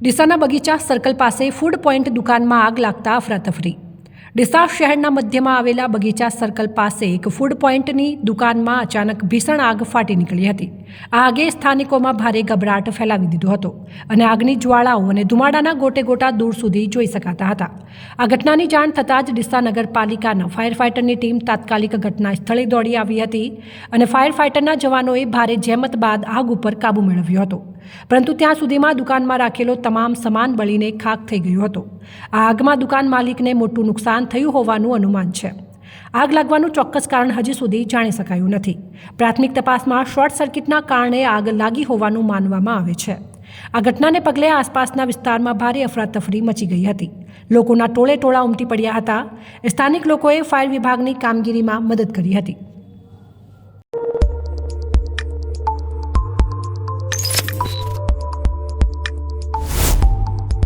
ડીસાના બગીચા સર્કલ પાસે food point દુકાનમાં આગ લાગતા અફરાતફરી. ડીસા શહેરના મધ્યમાં આવેલા બગીચા સર્કલ પાસે એક ફૂડ પોઈન્ટની દુકાનમાં અચાનક ભીષણ આગ ફાટી નીકળી હતી. આ આગે સ્થાનિકોમાં ભારે ગભરાટ ફેલાવી દીધો હતો અને આગની જ્વાળાઓ અને ધુમાડાના ગોટે ગોટા દૂર સુધી જોઈ શકાતા હતા. આ ઘટનાની જાણ થતાં જ ડીસા નગરપાલિકાના ફાયર ફાઇટરની ટીમ તાત્કાલિક ઘટના સ્થળે દોડી આવી હતી અને ફાયર ફાઇટરના જવાનોએ ભારે જહેમત બાદ આગ ઉપર કાબૂ મેળવ્યો હતો. પરંતુ ત્યાં સુધીમાં દુકાનમાં રાખેલો તમામ સામાન બળીને ખાક થઈ ગયો હતો. આ આગમાં દુકાન માલિકને મોટું નુકસાન થયું હોવાનું અનુમાન છે. આગ લાગવાનું ચોક્કસ કારણ હજી સુધી જાણી શકાયું નથી. પ્રાથમિક તપાસમાં શોર્ટ સર્કિટના કારણે આગ લાગી હોવાનું માનવામાં આવે છે. આ ઘટનાને પગલે આસપાસના વિસ્તારમાં ભારે અફરાતફરી મચી ગઈ હતી. લોકોના ટોળે ટોળા ઉમટી પડ્યા હતા. સ્થાનિક લોકોએ ફાયર વિભાગની કામગીરીમાં મદદ કરી હતી.